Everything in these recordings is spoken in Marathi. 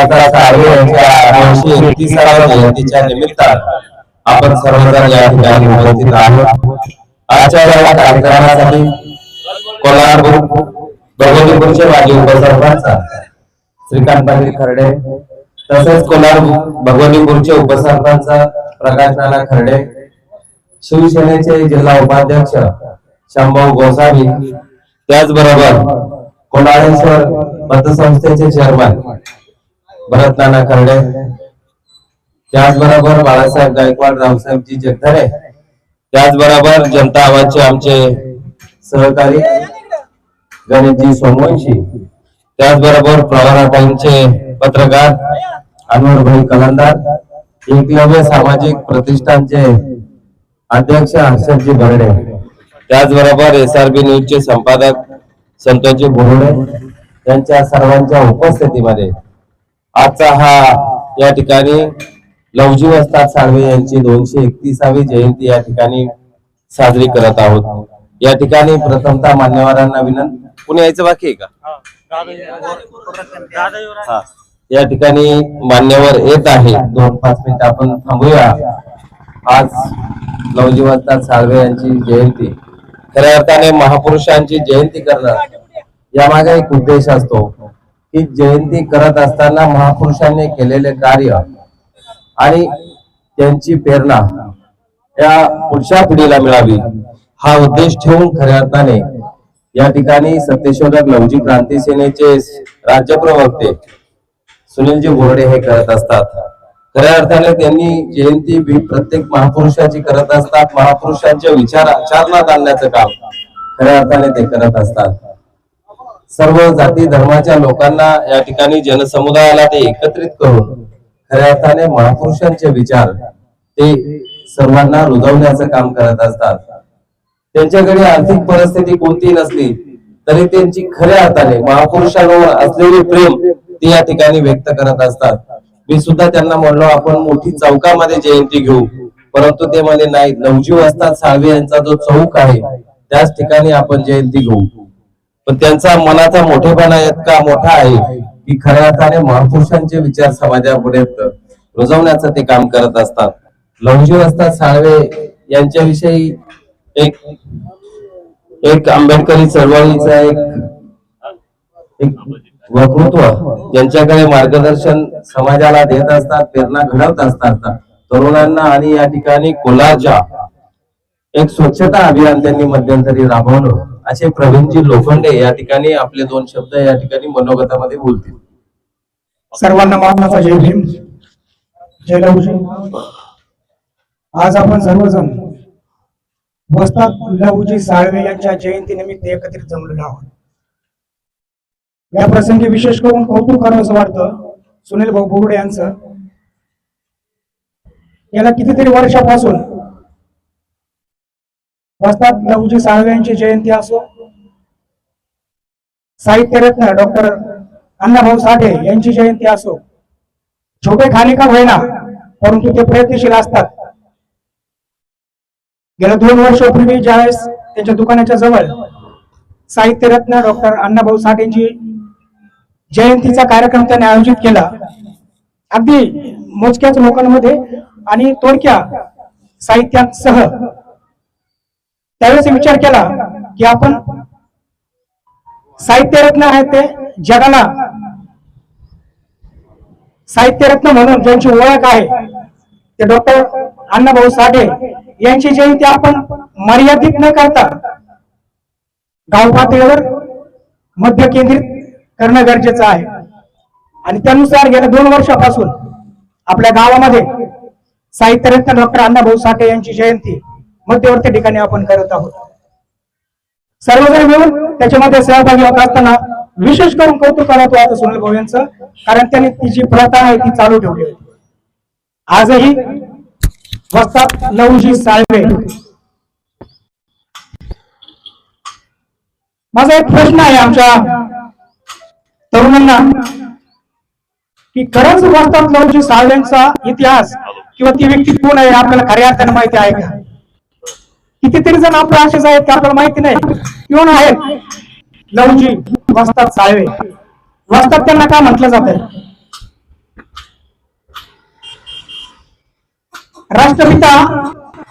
विश्वासराव साळवे यांच्या दोनशे एकतीसाव्या जयंतीच्या निमित्तानं आपण सर्वजण या ठिकाणी उपस्थित आहोत. आजच्या या कार्यक्रमासाठी कोल्हापूर भगवतीपूरचे माजी उपसरपंच श्रीकांत पाटील खर्डे तसेच कोल्हापूर भगवतीपूरचे उपसरपंच प्रकाश नाना खर्डे शिवसेनेचे जिल्हा उपाध्यक्ष शंभाऊ गोसावी त्याचबरोबर कोल्हाळेश्वर मतसंस्थेचे चेअरमन भरत नाना खर्डे त्याचबरोबर बाळासाहेब गायकवाड रावसाहेबजी जगधरे. त्याचबरोबर जनता आवाजचे आमचे सहकारी गणेशजी सोमवंशी. त्याचबरोबर प्रवारा पत्रकार अनवरभाई कलंदार एकलव्य सामाजिक प्रतिष्ठानचे अध्यक्ष हर्षदजी बर्डे त्याचबरोबर एस आर बी न्यूजचे संपादक संतोषजी बोरुडे यांच्या सर्वांच्या उपस्थितीमध्ये आजचा हा या ठिकाणी लवजी वस्ताद साळवे यांची दोनशे एकतीसावी जयंती या ठिकाणी साजरी करत आहोत. या ठिकाणी प्रथमतः मान्यवरांना विनंती. कुणी यायचं बाकी आहे का. या ठिकाणी मान्यवर येत आहे. दोन पाच मिनिट आपण थांबूया. आज लवजी वस्ताद साळवे यांची जयंती. खऱ्या अर्थाने महापुरुषांची जयंती करणं यामागे एक उद्देश असतो. ही जयंती करत असताना महापुरुषांनी केलेले कार्य आणि त्यांची प्रेरणा या पुढच्या पिढीला मिळावी हा उद्देश ठेवून खऱ्या अर्थाने या ठिकाणी सत्यशोधक लवजी क्रांती सेनेचे राज्य प्रवक्ते सुनीलजी बोर्डे हे करत असतात. खऱ्या अर्थाने त्यांनी जयंती प्रत्येक महापुरुषाची करत असतात महापुरुषांच्या विचार आचरणात आणण्याचं काम खऱ्या अर्थाने ते करत असतात. सर्व जाती धर्माच्या लोकांना या ठिकाणी जनसमुदायाला ते एकत्रित करून खऱ्या अर्थाने महापुरुषांचे विचार ते सर्वांना रुजवण्याचं काम करत असतात. त्यांच्याकडे आर्थिक परिस्थिती कोणती नसली तरी त्यांची खऱ्या अर्थाने महापुरुषांवर असलेले प्रेम ते या ठिकाणी व्यक्त करत असतात. मी सुद्धा त्यांना म्हणलो आपण मोठी चौकामध्ये जयंती घेऊ. परंतु ते म्हणे नाही नवजी वाजता साळवे यांचा जो चौक आहे त्याच ठिकाणी आपण जयंती घेऊ. पण त्यांचा मनाचा मोठेपणा इतका मोठा आहे की खऱ्या अर्थाने महापुरुषांचे विचार समाजापर्यंत रुजवण्याचं ते काम करत असतात. लवजीव असतात साळवे यांच्याविषयी एक एक आंबेडकरी चळवळीचा एक एक वक्तृत्व त्यांच्याकडे मार्गदर्शन समाजाला देत असतात प्रेरणा घडवत असतात. तरुणांना आणि या ठिकाणी कोलारच्या एक स्वच्छता अभियान त्यांनी मध्यंतरी राबवलं. असे प्रवीणजी लोखंडे या ठिकाणी आपले दोन शब्द या ठिकाणी मनोगतामध्ये बोलतील. सर्वांना मानाचा जय भीम. जय आज आपण सर्वजण वस्ताद लवजी साळवे यांच्या जयंती निमित्त एकत्रित जमलेलो आहोत. या प्रसंगी विशेष करून कौतुक करावंसं वाटतं सुनील भाऊ बोगडे यांचं. याला कितीतरी वर्षापासून वस्तात लवजी साळवे यांची जयंती असो. साहित्यरत्न डॉक्टर अण्णाभाऊ साठे यांची जयंती असो. छोटे खानिका होईना परंतु ते प्रयत्नशील असतात. गेल्या दोन वर्षापूर्वी ज्यावेळेस त्यांच्या दुकानाच्या जवळ साहित्यरत्न डॉक्टर अण्णाभाऊ साठे यांची जयंतीचा कार्यक्रम त्यांनी आयोजित केला अगदी मोजक्याच लोकांमध्ये आणि थोडक्या साहित्यासह त्यावेळेस विचार केला की आपण साहित्यरत्न आहेत ते जगाला. साहित्यरत्न म्हणून ज्यांची ओळख आहे ते डॉक्टर अण्णाभाऊ साठे यांची जयंती आपण मर्यादित न करता गाव पातळीवर मध्य केंद्रित करणं गरजेचं आहे. आणि त्यानुसार गेल्या दोन वर्षापासून आपल्या गावामध्ये साहित्यरत्न डॉक्टर अण्णाभाऊ साठे यांची जयंती मध्यवर्ती ठिकाणी आपण करत आहोत. सर्वजण मिळून त्याच्यामध्ये सहभागी होत असताना विशेष करून कौतुक करत होतं सुनील भाऊ यांचं कारण त्यांनी ती जी प्रथा आहे ती चालू ठेवली होती. आजही वस्तात लवजी साळवे. माझा एक प्रश्न आहे आमच्या तरुणांना की खरंच वस्तात नऊजी साळव्यांचा इतिहास किंवा ती व्यक्ती कोण आहे आपल्याला खऱ्या अर्थाने माहिती आहे का? कितीतरी जण आपले असेच आहेत की आपल्याला माहिती नाही. कोण आहेत? लवजी वस्तात साळवे. वस्तात त्यांना का म्हटलं जात राष्ट्रपिता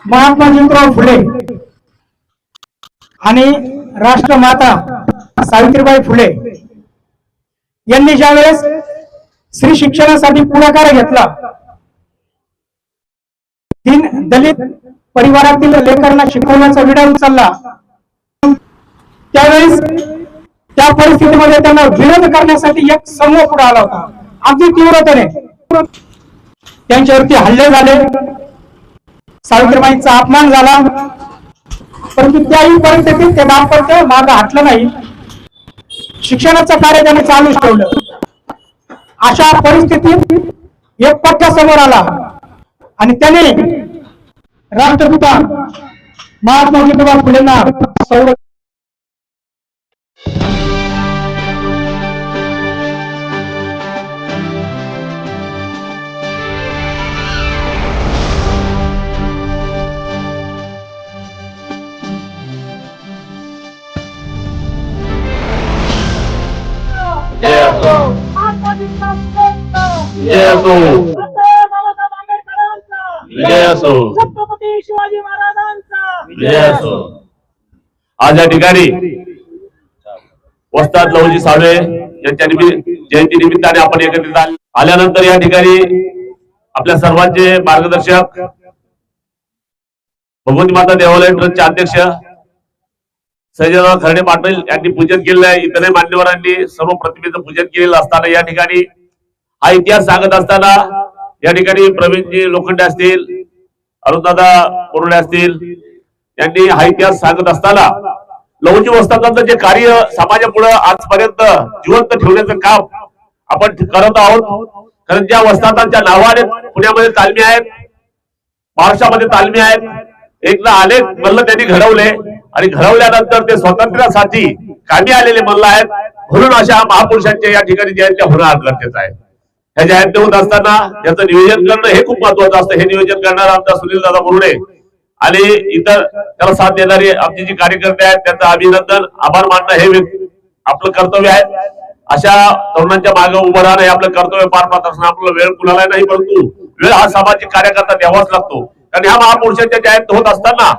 महात्मा ज्योतिराव फुले आणि राष्ट्रमाता सावित्रीबाई फुले यांनी ज्यावेळेस स्त्री शिक्षणासाठी पुढाकार घेतला तीन दलित परिवारातील लेकरांना शिकवण्याचा विडा उचलला त्यावेळेस त्या परिस्थितीमध्ये त्यांना विरोध करण्यासाठी एक समूह पुढे आला होता. अगदी तीव्रतेने. त्यांच्यावरती हल्ले झाले. सावित्रीबाईंचा अपमान झाला. परंतु त्याही परिस्थितीत ते दाम्पत्य माग हटलं नाही. शिक्षणाचं कार्य त्याने चालूच ठेवलं. अशा परिस्थितीत एक पक्ष समोर आला. आणि त्याने राष्ट्रपिता महात्मा ज्योतिबा फुलेंना संरक्षण जय असो जय असो विजय असो छत्रपती शिवाजी महाराजांचा. विजय असो. आज या ठिकाणी वस्ताद लवजी साळवे यांच्या निमित्त जयंती निमित्ताने आपण एकत्रित आल्यानंतर या ठिकाणी आपल्या सर्वांचे मार्गदर्शक भगवती माता देवालय ट्रस्टचे अध्यक्ष सजयराव खरडे पाटील यांनी पूजन केलेलं आहे. इतरही मान्यवरांनी सर्व प्रतिमेचं पूजन केलेलं असताना या ठिकाणी हा इतिहास सांगत असताना या ठिकाणी प्रवीणजी लोखंडे असतील अरुणदादा कोरडे असतील यांनी हा इतिहास सांगत असताना लवची वस्तादाचं जे कार्य समाजापुढे आजपर्यंत जिवंत ठेवण्याचं काम आपण करत आहोत. कारण ज्या वस्तादांच्या नावाने पुण्यामध्ये तालमी आहेत महाराष्ट्रामध्ये तालमी आहेत एकदा अनेक मल्ल त्यांनी घडवले आणि घडवल्यानंतर ते स्वातंत्र्यासाठी कामी आलेले मल्ल आहेत. म्हणून अशा महापुरुषांच्या या ठिकाणी जयंत्या होणं गरजेचं आहे. ह्या जयंत्या होत असताना याचं नियोजन करणं हे खूप महत्वाचं असतं. हे नियोजन करणारा आमचा सुनील दादा मुरुडे आणि इतर त्याला साथ देणारे आमचे जे कार्यकर्ते आहेत त्यांचं अभिनंदन आभार मानणं हे आपलं कर्तव्य आहे. अशा तरुणांच्या मागे उभं राहणं हे आपलं कर्तव्य पार पाडत असणं आपलं वेळ कुणाला नाही परंतु वेळ हा सामाजिक कार्यकर्ता द्यावाच लागतो. कारण ह्या महापुरुषांच्या जयंत होत असताना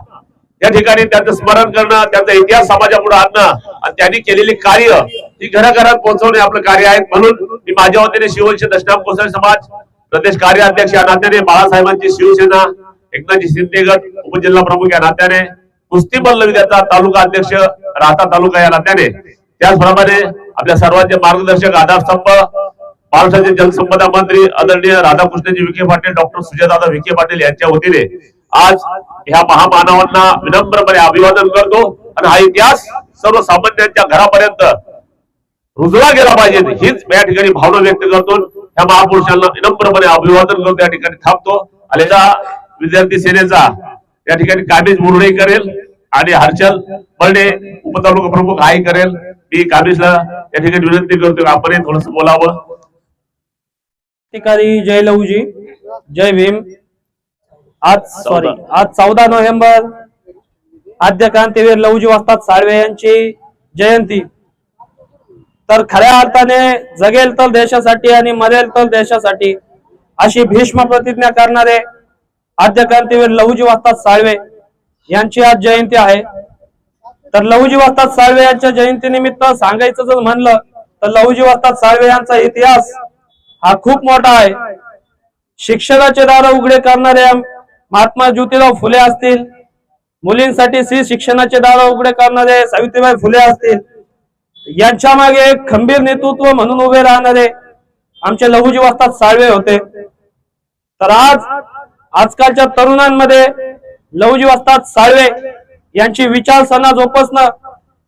या ठिकाणी त्यांचं स्मरण करणं त्यांचा इतिहास समाजापुढे आणणं आणि त्यांनी केलेली कार्य ही घराघरात पोहोचवणे आपलं कार्य आहे. म्हणून मी माझ्या वतीने शिवंश दशनाम कोसळ समाज प्रदेश कार्याध्यक्ष या नात्याने बाळासाहेबांची शिवसेना एकनाथजी शिंदे गट उपजिल्हा प्रमुख या नात्याने कुस्ती मल्ल विद्याचा तालुका अध्यक्ष राहता तालुका या नात्याने. त्याचप्रमाणे आपल्या सर्वांचे मार्गदर्शक आधारस्तंभ महाराष्ट्राचे जलसंपदा मंत्री आदरणीय राधाकृष्णजी विखे पाटील डॉक्टर सुजयदादा विखे पाटील यांच्या वतीने आज ह्या महामानवांना विनम्रपणे अभिवादन करतो आणि हा इतिहास सर्वसामान्यांच्या घरापर्यंत रुजला गेला पाहिजे. हीच या ठिकाणी भावना व्यक्त करतो ह्या महापुरुषांना विनम्रपणे अभिवादन करतो या ठिकाणी थांबतो. आणि विद्यार्थी सेनेचा या ठिकाणी काबीज मुरडे करेल आणि हर्षल बर्डे उपतालुका प्रमुख हाय करेल. मी कामेशला या ठिकाणी विनंती करतो आपण थोडस बोलावं. ठिकाणी जय लहूजी जय भीम. आज सॉरी आज चौदा नोव्हेंबर आद्य क्रांतीवीर लवजी वस्ताद साळवे यांची जयंती. तर खऱ्या अर्थाने जगेल तर देशासाठी आणि मरेल तर देशासाठी अशी भीष्म प्रतिज्ञा करणारे आद्य क्रांतीवीर लहुजी वस्ताद साळवे यांची आज जयंती आहे. तर लहुजी वस्ताद साळवे यांच्या जयंतीनिमित्त सांगायचं जर म्हणलं तर लहुजी वस्ताद साळवे यांचा इतिहास हा खूप मोठा आहे. शिक्षणाचे दार उघडे करणारे महात्मा ज्योतिराव फुले असतील मुलींसाठी स्त्री शिक्षणाचे दार उघडे करणारे सावित्रीबाई फुले असतील यांच्या मागे एक खंबीर नेतृत्व म्हणून उभे राहणारे आमचे लघुजी वस्तात साळवे होते. तर आज आजकालच्या तरुणांमध्ये लहुजी वस्तात साळवे यांची विचारसरणा जोपासणं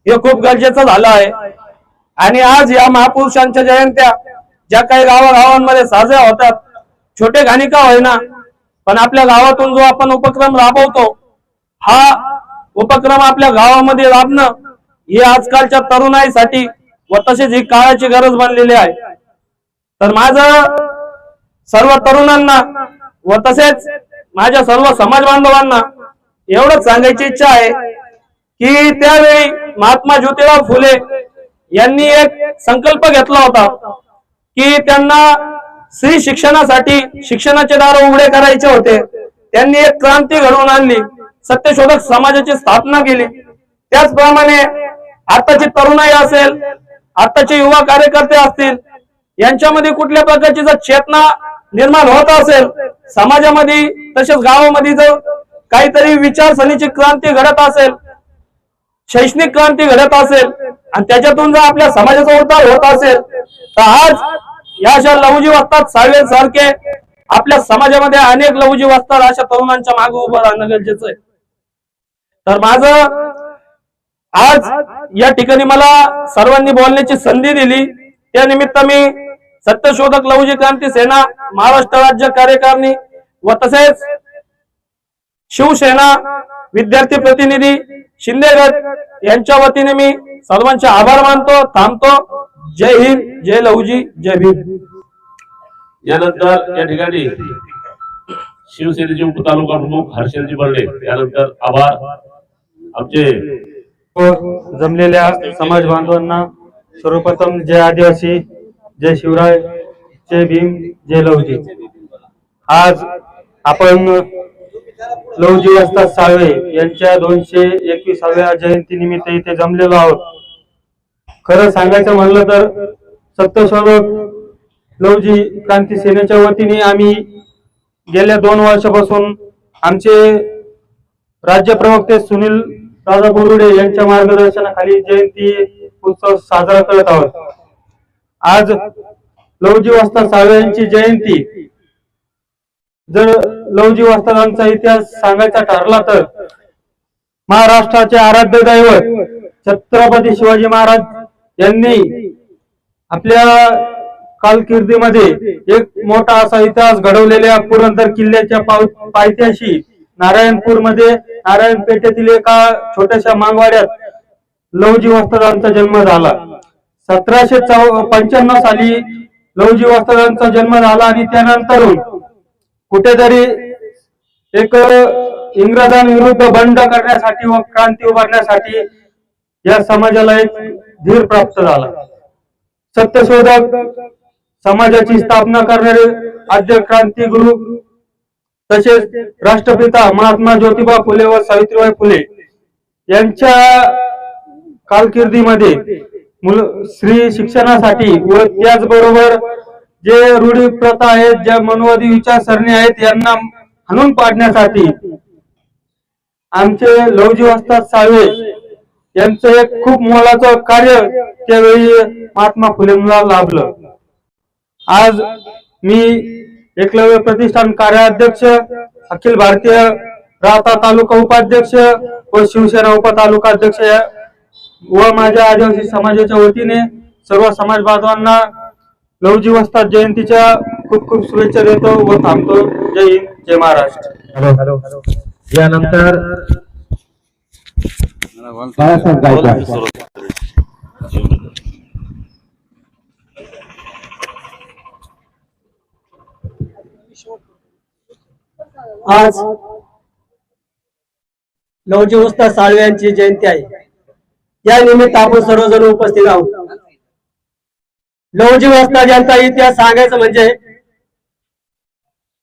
हे खूप गरजेचं झालं आहे. आणि आज या महापुरुषांच्या जयंत्या ज्या काही गावागावांमध्ये साजऱ्या होतात छोटे घाणिका होईना पण आपल्या गावातून जो आपण उपक्रम राबवतो हा उपक्रम आपल्या गावामध्ये राबणं हे आजकालच्या तरुणाईसाठी व तसेच ही काळाची गरज बनलेली आहे. तर माझं सर्व तरुणांना व तसेच माझ्या सर्व समाज बांधवांना एवढंच सांगायची इच्छा आहे की त्यावेळी महात्मा ज्योतिराव फुले यांनी एक संकल्प घेतला होता की त्यांना स्त्री शिक्षणासाठी शिक्षणाचे दार उघडे करायचे होते. त्यांनी एक क्रांती घडवून आणली. सत्यशोधक समाजाची स्थापना केली. त्याचप्रमाणे आताची तरुणाई असेल आताचे युवा कार्यकर्ते असतील यांच्यामध्ये कुठल्या प्रकारची जर चेतना निर्माण होत असेल समाजामध्ये तसेच गावामध्ये जर काहीतरी विचारसरणीची क्रांती घडत असेल शैक्षणिक क्रांती घडत असेल आणि त्याच्यातून जर आपल्या समाजाचा उद्धार होत असेल तर आज या अशा लघुजीव असतात साळवे सारखे आपल्या समाजामध्ये अनेक लघुजीव असतात अशा तरुणांच्या मागे उभं राहणं गरजेचं आहे. तर माझं आज या ठिकाणी मला सर्वांनी बोलण्याची संधी दिली. त्या निमित्त मी सत्यशोधक लहुजी क्रांती सेना महाराष्ट्र राज्य कार्यकारिणी व तसेच शिवसेना विद्यार्थी प्रतिनिधी शिंदे गट यांच्या वतीने मी सर्वांचे आभार मानतो थांबतो. जय हिंद जय लहुजी जय भीम. यानंतर या ठिकाणी शिवसेनेचे उपतालुका प्रमुख हर्षलजी बर्डे यानंतर आभार. आमचे व जमलेल्या समाज बांधवांना सर्वप्रथम जय आदिवासी जय शिवराय जय भीम जय लवजी आज आपण लवजी असतात साळवे यांच्या दोनशे एकविसाव्या जयंती निमित्त इथे जमलेलो आहोत. खरं सांगायचं म्हणलं तर सत्यशोधक लवजी क्रांती सेनेच्या वतीने आम्ही गेल्या दोन वर्षापासून आमचे राज्य प्रवक्ते सुनील दादा बोरुडे यांच्या मार्गदर्शनाखाली जयंती उत्सव साजरा करत आहोत. आज लवजी वस्ताद साळवे यांची जयंती जर लवजी वस्तादांचा इतिहास सांगायचा ठरला तर महाराष्ट्राचे आराध्य दैवत छत्रपती शिवाजी महाराज यांनी आपल्या कालकिर्दीमध्ये एक मोठा असा इतिहास घडवलेल्या पुरंदर किल्ल्याच्या पायथ्याशी नारायणपूरमध्ये नारायण पेठेतील एका छोट्याशा मांगवाड्यात लवजी वस्तादांचा जन्म झाला. सतराशे चौ पंच्याण्णव साली लवजी वस्तादांचा जन्म झाला आणि त्यानंतर कुठेतरी एक इंग्रजांविरुद्ध बंड करण्यासाठी व क्रांती उभारण्यासाठी या समाजाला एक धीर प्राप्त झाला. सत्यशोधक समाजाची स्थापना करणारे आद्य क्रांतीगुरु तसेच राष्ट्रपिता महात्मा ज्योतिबा फुले व सावित्रीबाई फुले यांच्या कालकिर्दीमध्ये मुल स्त्री शिक्षणासाठी व त्याचबरोबर जे रूढी प्रथा आहेत ज्या मनवादी विचारसरणी आहेत यांना हाणून पाडण्यासाठी आमचे लवजी वस्ताद सावे यांचं एक खूप मोलाचं कार्य त्यावेळी महात्मा फुलेंना लाभलं. आज मी एकलव्य प्रतिष्ठान कार्याध्यक्ष अखिल भारतीय राहता तालुका उपाध्यक्ष व शिवसेना उपतालुका अध्यक्ष या- व माझ्या आदिवासी समाजाच्या वतीने सर्व समाज बांधवांना लवजी वस्ताद जयंतीच्या खूप खूप शुभेच्छा देतो व थांबतो. जय हिंद जय महाराष्ट्र. यानंतर बाळासाहेब गायकवाड. आज लवजी उस्ताद साळवे यांची जयंती आहे. या निमित्त आपण सर्वजण उपस्थित आहोत. लवजी वस्ताद यांचा इतिहास सांगायचं म्हणजे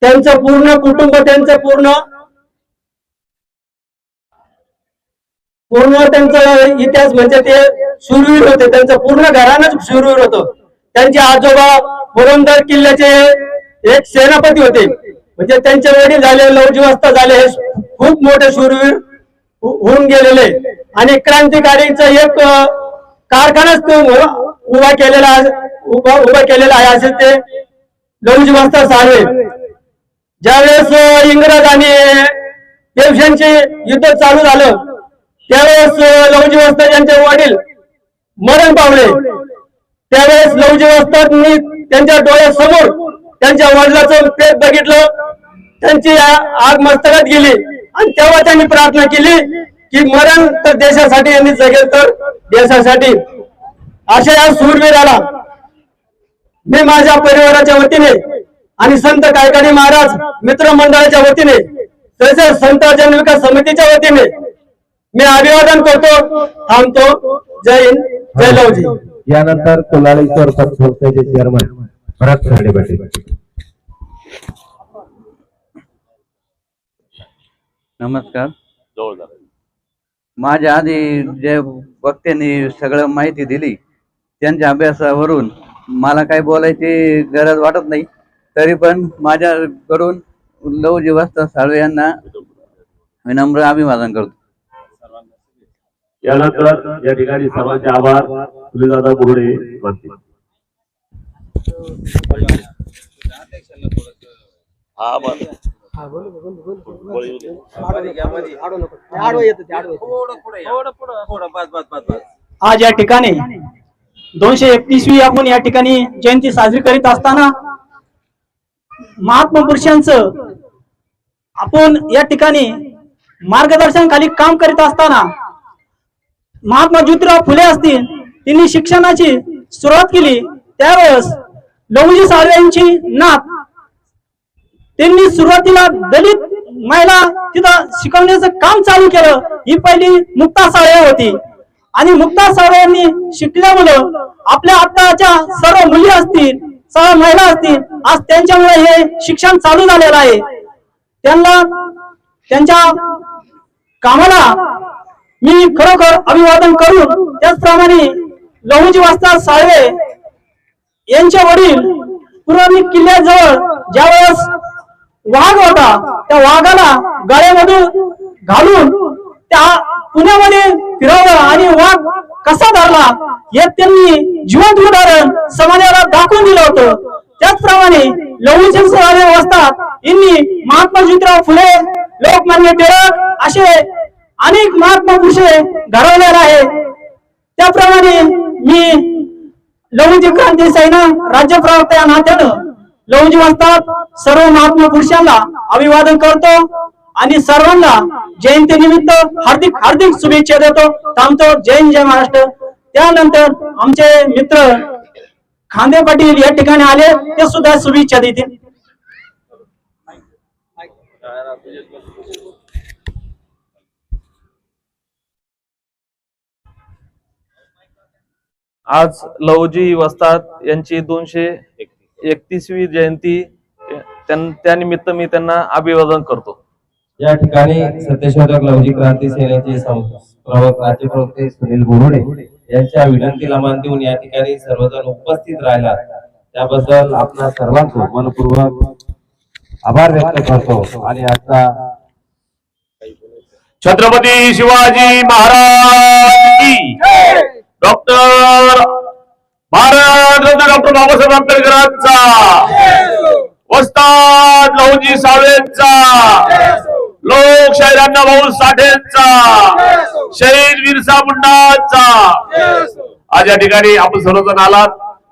त्यांचं पूर्ण कुटुंब त्यांचं पूर्ण पूर्ण त्यांचा इतिहास म्हणजे ते शूरवीर होते. त्यांचं पूर्ण घरानंच शूरवीर होतं. त्यांचे आजोबा पुरंदर किल्ल्याचे एक सेनापती होते. म्हणजे त्यांचे वडील झाले लवजी वाजता झाले हे खूप मोठे शूरवीर होऊन गेलेले. आणि क्रांतिकारीचा एक कारखानाच उभा केलेला उभा उभा केलेला आहे असे ते लवजी मास्तर साहेब. ज्यावेळेस इंग्रज आणि पेशंचे युद्ध चालू झालं त्यावेळेस अं, लवजी यांचे वडील मरण पावले. त्यावेळेस लवजी वस्तादनी त्यांच्या डोळ्यासमोर त्यांच्या वडिलाचं पेट बघितलं. त्यांची आग मस्तकात गेली. आणि तेव्हा त्यांनी प्रार्थना केली की मरण तर देशासाठी यांनी जगेल तर देशासाठी. अशा या सूरवीराला मी माझ्या परिवाराच्या वतीने आणि संत कायकाडी महाराज मित्र मंडळाच्या वतीने तसेच संत जन विकास समितीच्या वतीने मी अभिवादन करतो. थांबतो. जय हिंद. जय लवजी यानंतर कोलाळेश्वर पतसंस्थेचे चेअरमन भरत खर्डे पाटील. नमस्कार. माझ्या आधी जे वक्त्यांनी सगळं माहिती दिली त्यांच्या अभ्यासावरून मला काही बोलायची गरज वाटत नाही. तरी पण माझ्याकडून लवजी वस्ता साळवे यांना विनम्र अभिवादन करतो. यानंतर या ठिकाणी सर्वांचे आभार. सुनीलदादा बोर्डे मानतील हा बरं. आज या ठिकाणी दोनशे एकतीसवी आपण या ठिकाणी जयंती साजरी करीत असताना महात्मा पुरुषांचं आपण या ठिकाणी मार्गदर्शनाखाली काम करीत असताना महात्मा ज्योतिराव फुले असतील त्यांनी शिक्षणाची सुरुवात केली. त्यावेळेस लवजी साळवे यांची नात त्यांनी सुरुवातीला दलित महिला तिथं शिकवण्याचं काम चालू केलं. ही पहिली मुक्ता साळवे होती. आणि मुक्ता साळवे यांनी शिकल्यामुळं आपल्या आताच्या सर्व मुली असतील सर्व महिला असतील आज त्यांच्यामुळे हे शिक्षण चालू झालेलं आहे. त्यांना त्यांच्या कामाला मी खरोखर अभिवादन करून त्याचप्रमाणे लहुजी वास्ता साळवे यांचे वडील पुरवणी किल्ल्याजवळ ज्यावेळेस वाघ होता त्या वाघाला गळ्यामधून घालून त्या पुण्यामध्ये फिरवलं आणि वाघ कसा धरला हे त्यांनी जिवंत उदाहरण समाजाला दाखवून दिलं होतं. त्याचप्रमाणे लवणीचे असतात यांनी महात्मा ज्योतिराव फुले लोकमान्य टिळक असे अनेक महात्मा पुरुषे घडवलेले आहे. त्याप्रमाणे मी लवणजी क्रांती सैना राज्य प्रवक्त्या नात्यानं लवणजी वाजतात सर्व महात्मा पुरुषांना अभिवादन करतो. आणि सर्वांना जयंती निमित्त हार्दिक हार्दिक शुभेच्छा देतो. थांबतो जय जय महाराष्ट्र. त्यानंतर आमचे मित्र खांदे पाटील या ठिकाणी आले ते सुद्धा शुभेच्छा देतील. आज लवजी वस्ताद यांची दोनशे एकतीसवी जयंती त्यानिमित्त मी त्यांना अभिवादन करतो. या ठिकाणी सत्यशोधक लवजी क्रांती सेनेचे राज्य प्रवक्ते सुनील बोरुडे यांच्या विनंतीला मान देऊन या ठिकाणी सर्वजण उपस्थित राहिला त्याबद्दल आपणा सर्वांचं मनपूर्वक आभार व्यक्त करतो आणि आता छत्रपती शिवाजी महाराज की डॉक्टर भारत रत्न डॉक्टर बाबासाहेब आंबेडकरांचा वस्ताद लहुजी साळवेंचा लोकशाही भाऊ साठेंचा. शहीद बिरसा मुंडाचा. आज या ठिकाणी आपण सर्वजण आलात.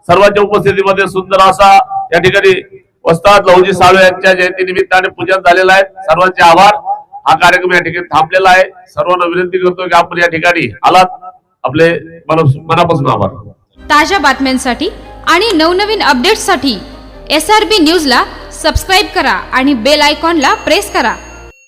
सर्वांच्या उपस्थितीमध्ये सुंदर असा या ठिकाणी वस्ताद लहुजी साळू यांच्या जयंती निमित्ताने पूजन झालेलं आहे. सर्वांचे आभार. हा कार्यक्रम या ठिकाणी थांबलेला आहे. सर्वांना विनंती करतो की आपण या ठिकाणी आलात. आपले मनापासून आभार. ताज्या बातम्यांसाठी आणि नवनवीन अपडेट्ससाठी एस आर बी न्यूजला सबस्क्राईब करा आणि बेल आयकॉनला प्रेस करा.